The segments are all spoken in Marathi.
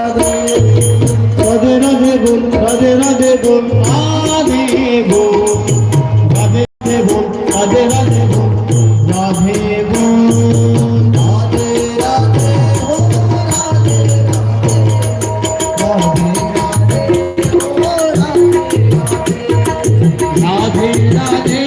রাধে রাধে রাধে গুণ রাধে রাধে গুণ রাধে গুণ রাধে রাধে গুণ রাধে রাধে গুণ রাধে গুণ রাধে রাধে রাধে রাধে রাধে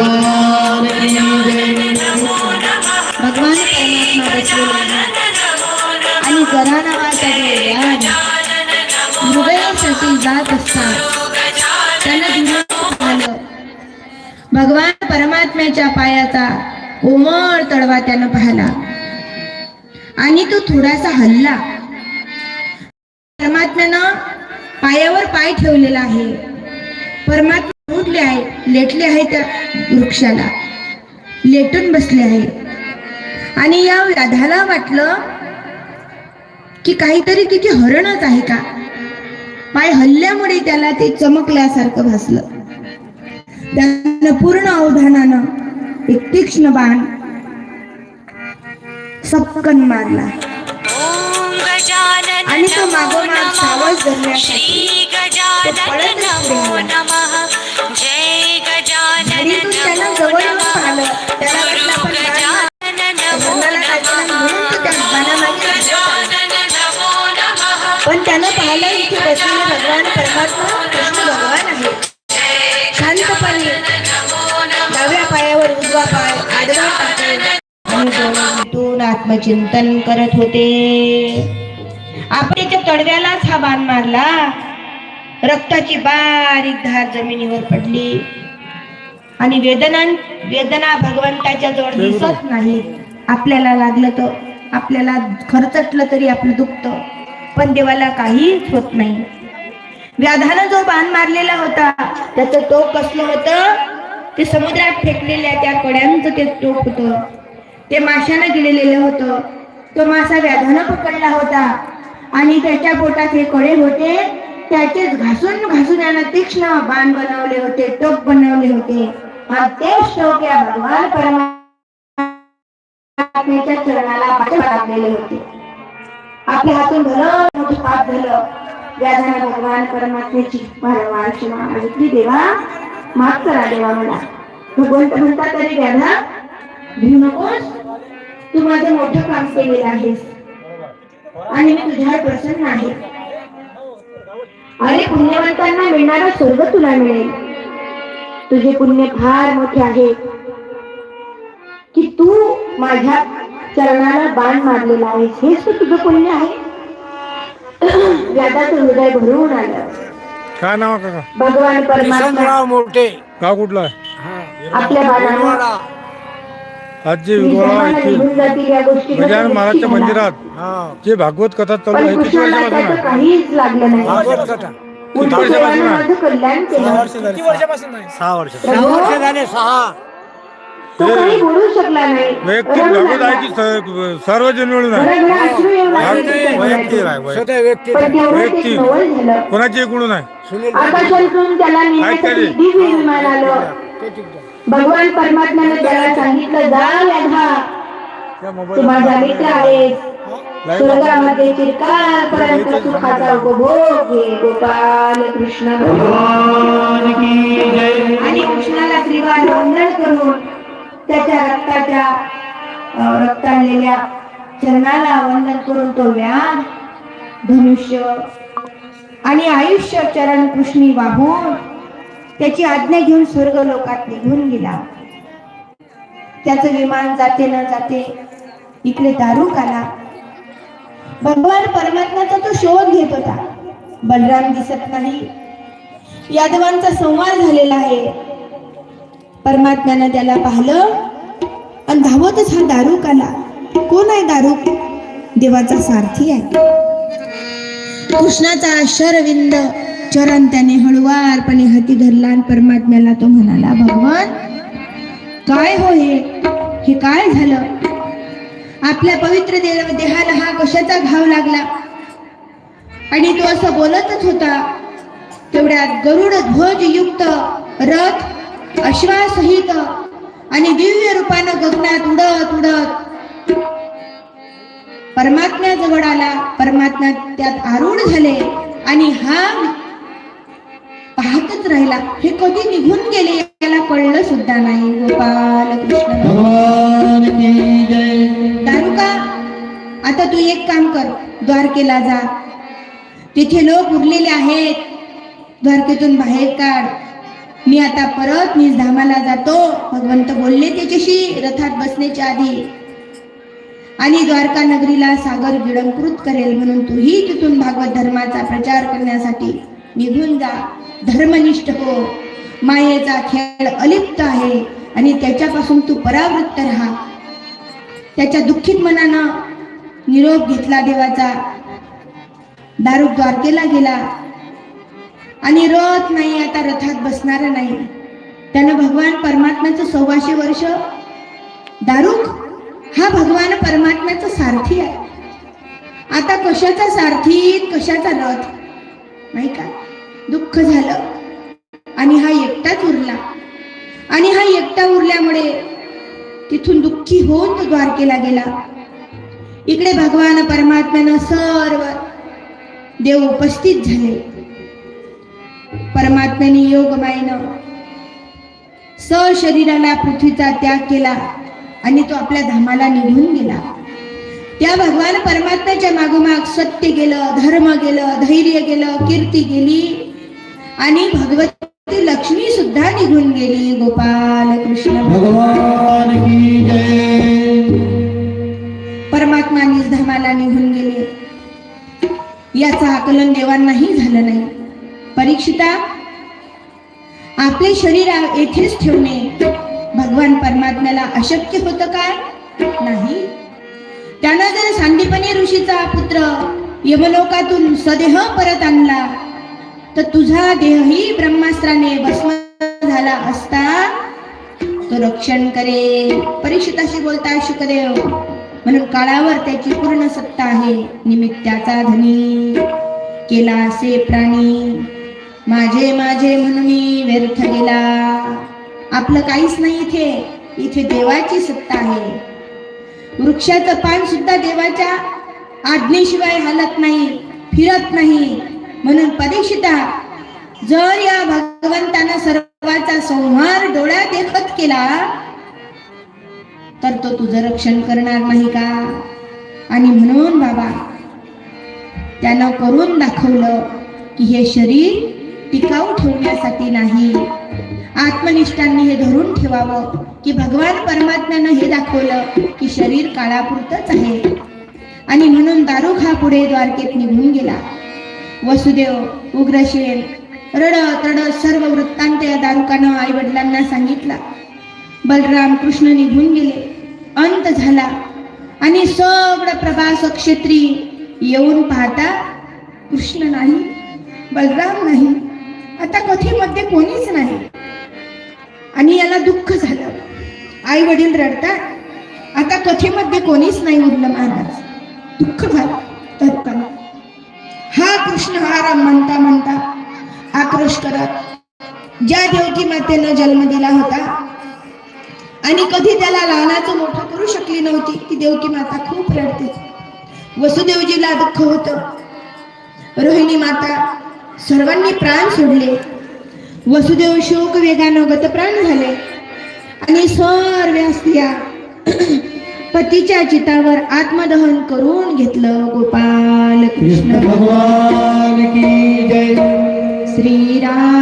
भगवान परमात्मा बसलेले आणि जरा नावाचा ज्ञान हृदयासाठी जात असतात त्यानं झालं भगवान परमात्म्याच्या पायाचा कोमळ तळवा त्यानं पाहिला आणि तो थोडासा हल्ला परमात्म्यानं पायावर पाय ठेवलेला आहे परमात्मा उठले आहे लेटले आहे त्या वृक्षाला. लेटून बसले आहे. आणि या व्याधाला वाटलं की काहीतरी तिथे हरणच आहे का? पाय हल्ल्यामुळे त्याला ते चमकल्यासारखं भासलं. त्यानं पूर्ण अवधानानं एक तीक्ष्ण बाण सपकन मारला. आणि तो नमो मागोमाग सावध धरण्यासाठी श्री त्यानं नमो जवळ येऊन पाहिलं. त्याला गुरु वाटलं आपण गजानन म्हणून तो त्या. पण त्यानं पाहिलं इथे बसलेले भगवान परमात्मा कृष्ण भगवान आहे शांतपणे डाव्या पायावर उजवा पाय आडवा टाकून आणि डोळ्यातून आत्मचिंतन करत होते आपण त्याच्या तडव्यालाच हा बाण मारला. रक्ताची बारीक धार जमिनीवर पडली. आणि वेदना वेदना भगवंताच्या जवळ दिसत नाही. आपल्याला लागलं तर आपल्याला खरचटलं तरी आपलं दुखतं. पण देवाला काहीच होत नाही. व्याधानं जो बाण मारलेला होता त्याचं टोक कसलं होतं? ते समुद्रात फेकलेल्या त्या कड्यांचं ते टोक होतं. ते माशानं गिळलेलं होतं. तो मासा व्याधानं पकडला होता. आणि त्याच्या पोटात हे कडे होते. त्याचेच घासून घासून यानं तीक्ष्ण बाण बनवले होते टोक बनवले होते. आणि तेच टोक या भगवान परमात्म्याच्या चरणाला लागलेले होते. आपल्या हातून भलं मोठं पाप झालं. व्याधाने भगवान परमात्म्याची. वारंवार क्षमा मागितली देवा माफ करा देवा मला. भगवंत म्हणता तरी व्याधा भिऊ नकोस. तू माझं मोठं काम केलेलं आहेस. आणि मी तुझ्यावर प्रसन्न आहे. अरे पुण्यवंतांना मिळणारा स्वर्ग तुला मिळेल. तुझे पुण्य फार मोठे आहे. की तू माझ्या चरणाला बाण मारलेला आहेस. हेच तर तुझं पुण्य आहे. व्याजाचं हृदय भरून आलं. काय नाव आहे काका? भगवान परमात्मा मोठे. गाव कुठला आहे? आपल्या आजचे विगोळा येथील गजानन महाराजच्या मंदिरात हा. जे भागवत कथा चालू आहे किती वर्षापासून सहा वर्ष सहा वर्ष झाले सहा तो काही बोलू शकला नाही. वैयक्तिक रडू भागवत आहे. की मिळून वैयक्तिक वैयक्तिक. कोणाची इकडून आहे सुनील भगवान परमात्म्याने त्याला सांगितलं जा व्याधा तू माझा मित्र आहेस स्वर्गामध्ये चिरकालपर्यंत सुखाचा उपभोग घे गोपाल कृष्ण भगवान की जय. आणि कृष्णाला त्रिवार वंदन करून त्याच्या रक्ताच्या अं, रक्ताळलेल्या चरणाला वंदन करून तो व्याध धनुष्य आणि आयुष्य चरण कृष्णी वाहून त्याची आज्ञा घेऊन स्वर्ग लोकात निघून गेला. त्याचं विमान जाते न जाते इकडे दारूक आला भगवान परमात्म्याचा तो शोध घेत होता. बलराम दिसत नाही. यादवांचा संवाद झालेला आहे. परमात्म्यानं त्याला पाहिलं आणि धावतच हा दारूक आला कोण आहे दारूक देवाचा सारथी आहे. कृष्णाचा शरविंद चरण त्याने हळुवारपणे हाती धरला आणि परमात्म्याला तो म्हणाला भगवान काय हो हे? हे काय झालं? आपल्या पवित्र देव देहाला हा कशाचा घाव लागला? आणि तो असं बोलतच होता तेवढ्यात गरुड ध्वज युक्त रथ अश्वासहित आणि दिव्य रूपानं गगनात उडत उडत. परमात्म्याजवळ आला. परमात्मा त्यात आरूढ झाले आणि हा राहिला हे कधी निघून गेले याला कळलं सुद्धा नाही. गोपाल कृष्ण. दारुका आता तू एक काम कर. द्वारकेला जा. तिथे लोक उरलेले आहेत. द्वारकेतून बाहेर काढ. मी आता परत निजधामाला जातो. भगवंत बोलले त्याच्याशी रथात बसण्याच्या आधी. आणि द्वारका नगरीला सागर गिळंकृत करेल म्हणून तूही तिथून भागवत धर्माचा प्रचार करण्यासाठी. निघून जा. धर्मनिष्ठ हो. मायेचा खेळ अलिप्त आहे आणि त्याच्यापासून तू परावृत्त राहा. त्याच्या दुःखित मनानं निरोप घेतला देवाचा. दारुक द्वारकेला गेला. आणि रथ नाही आता रथात बसणारा नाही. त्यानं भगवान परमात्म्याचं सव्वाशे वर्ष दारुक? हा भगवान परमात्म्याचा सारथी आहे. आता कशाचा सारथी? कशाचा रथ? नाही का? दुःख झालं. आणि हा एकटाच उरला. आणि हा एकटा उरल्यामुळे तिथून दुःखी होऊन तो द्वारकेला गेला. इकडे भगवान परमात्म्यानं सर्व देव उपस्थित झाले. परमात्म्याने योगमायनं सशरीराला पृथ्वीचा त्याग केला आणि तो आपल्या धामाला निघून गेला. त्या भगवान परमात्म्याच्या मागोमाग सत्य गेलं धर्म गेलं धैर्य गेलं कीर्ती गेली. आणि भगवती लक्ष्मी सुद्धा निघून गेली गोपाल कृष्ण. भगवान की जय. परमात्मा निघून गेले. याचं आकलन देवांनाही झालं नाही. परीक्षिता आपले शरीर येथेच ठेवणे भगवान परमात्म्याला अशक्य होतं काय नाही. त्यानं जर सांदीपनी ऋषीचा पुत्र यमलोकातून सदेह परत आणला तर तुझा देहही ब्रह्मास्त्राने भस्म झाला असता तो रक्षण करे परीक्षिताशी बोलता शुकदेव. म्हणून काळावर त्याची पूर्ण सत्ता आहे. निमित्ताचा धनी केला असे प्राणी. माझे माझे म्हणून मी व्यर्थ गेला. आपलं काहीच नाही इथे. इथे देवाची सत्ता आहे. वृक्षाचं पान सुद्धा देवाच्या आज्ञेशिवाय हलत नाही फिरत नाही. म्हणून परीक्षिता जर या भगवंतानं सर्वाचा संहार डोळ्यात देखत केला तर तो तुझं रक्षण करणार नाही का? आणि म्हणून बाबा त्यानं करून दाखवलं की हे शरीर टिकाऊ ठेवण्यासाठी नाही. आत्मनिष्ठांनी हे धरून ठेवावं की भगवान परमात्म्यानं हे दाखवलं की शरीर काळापुरतच आहे. आणि म्हणून दारुख हा पुढे द्वारकेत निघून गेला. वसुदेव उग्रसेन रडत रडत सर्व वृत्तांत या दारुकानं आई वडिलांना सांगितला. बलराम कृष्ण निघून गेले. अंत झाला. आणि सगळं प्रभास क्षेत्री येऊन पाहता कृष्ण नाही बलराम नाही. आता कथेमध्ये कोणीच नाही. आणि याला दुःख झालं. आई वडील रडतात. आता कथेमध्ये कोणीच नाही उरलं महाराज. दुःख झालं. तत्काळ हा कृष्ण हा राम म्हणता म्हणता आक्रोश करत ज्या देवकी मातेनं जन्म दिला होता आणि कधी त्याला लहानाचं मोठं करू शकली नव्हती ती देवकी माता खूप रडते. वसुदेवजीला दुःख होतं. रोहिणी माता सर्वांनी प्राण सोडले. वसुदेव शोक वेगानं गतप्राण झाले. आणि सर्व स्त्रिया पतीच्या चितावर आत्मदहन करून घेतलं गोपाल कृष्ण. भगवान की जय. श्रीराम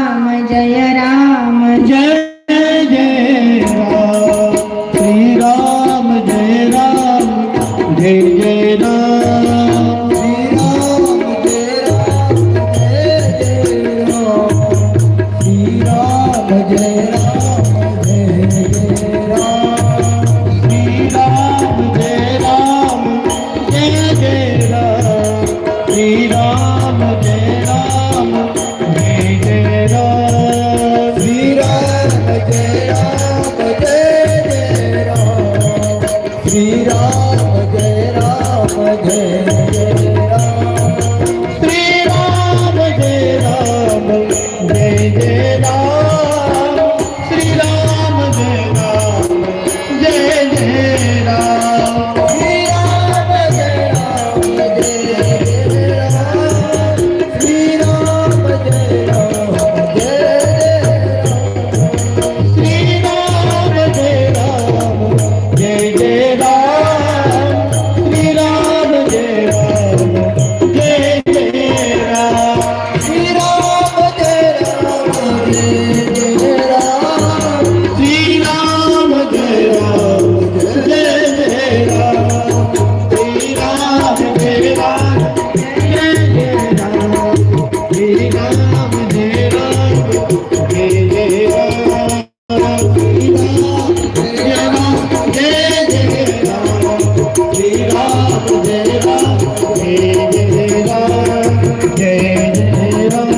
जय जय